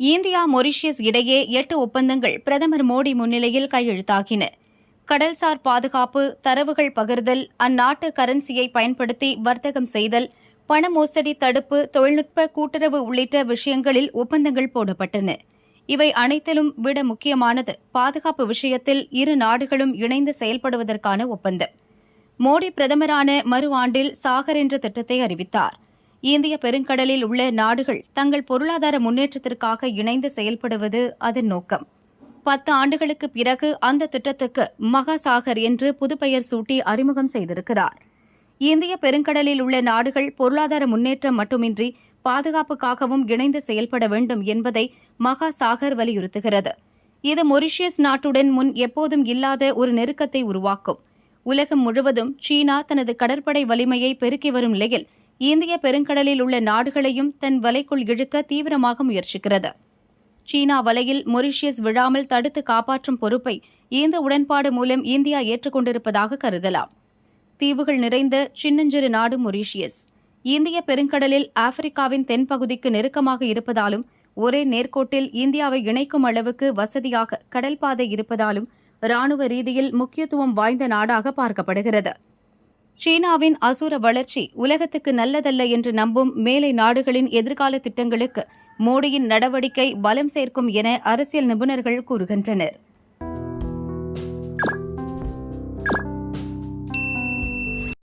India Mauritius இடையே எட்டு ஒப்பந்தங்கள் பிரதமர் மோடி முன்னிலையில் கையெழுத்தாகின. கடல்சார் பாதுகாப்பு தரவுகள் பகிர்தல் அந்நாட்டு கரன்சியை பயன்படுத்தி வர்த்தகம் செய்தல் பண மோசடி தடுப்பு தொழில்நுட்ப கூட்டுறவு உள்ளிட்ட விஷயங்களில் ஒப்பந்தங்கள் போடப்பட்டன. இவை அனைத்திலும் விட முக்கியமானது பாதுகாப்பு விஷயத்தில் இரு நாடுகளும் இணைந்து செயல்படுவதற்கான ஒப்பந்தம். மோடி பிரதமரான மறு ஆண்டில் சாகர் என்ற திட்டத்தை அறிவித்தார். இந்திய பெருங்கடலில் உள்ள நாடுகள் தங்கள் பொருளாதார முன்னேற்றத்திற்காக இணைந்து செயல்படுவது அதன் நோக்கம். பத்து ஆண்டுகளுக்கு பிறகு அந்த திட்டத்துக்கு மகாசாகர் என்று புதுப்பெயர் சூட்டி அறிமுகம் செய்திருக்கிறார். இந்திய பெருங்கடலில் உள்ள நாடுகள் பொருளாதார முன்னேற்றம் மட்டுமின்றி பாதுகாப்புக்காகவும் இணைந்து செயல்பட வேண்டும் என்பதை மகாசாகர் வலியுறுத்துகிறது. இது மொரிஷியஸ் நாட்டுடன் முன் எப்போதும் இல்லாத ஒரு நெருக்கத்தை உருவாக்கும். உலகம் முழுவதும் சீனா தனது கடற்படை வலிமையை பெருக்கி வரும் நிலையில் இந்திய பெருங்கடலில் உள்ள நாடுகளையும் தன் வலைக்குள் இழுக்க தீவிரமாக முயற்சிக்கிறது. சீனா வலையில் மொரிஷியஸ் விழாமல் தடுத்து காப்பாற்றும் பொறுப்பை இந்த உடன்பாடு மூலம் இந்தியா ஏற்றுக்கொண்டிருப்பதாக கருதலாம். தீவுகள் நிறைந்த சின்னஞ்சிறு நாடு மொரிஷியஸ். இந்திய பெருங்கடலில் ஆப்பிரிக்காவின் தென்பகுதிக்கு நெருக்கமாக இருப்பதாலும் ஒரே நேர்கோட்டில் இந்தியாவை இணைக்கும் அளவுக்கு வசதியாக கடல் பாதை இருப்பதாலும் ராணுவ ரீதியில் முக்கியத்துவம் வாய்ந்த நாடாக பார்க்கப்படுகிறது. சீனாவின் அசுர வளர்ச்சி உலகத்துக்கு நல்லதல்ல என்று நம்பும் மேலை நாடுகளின் எதிர்கால திட்டங்களுக்கு மோடியின் நடவடிக்கை பலம் சேர்க்கும் என அரசியல் நிபுணர்கள் கூறுகின்றனர்.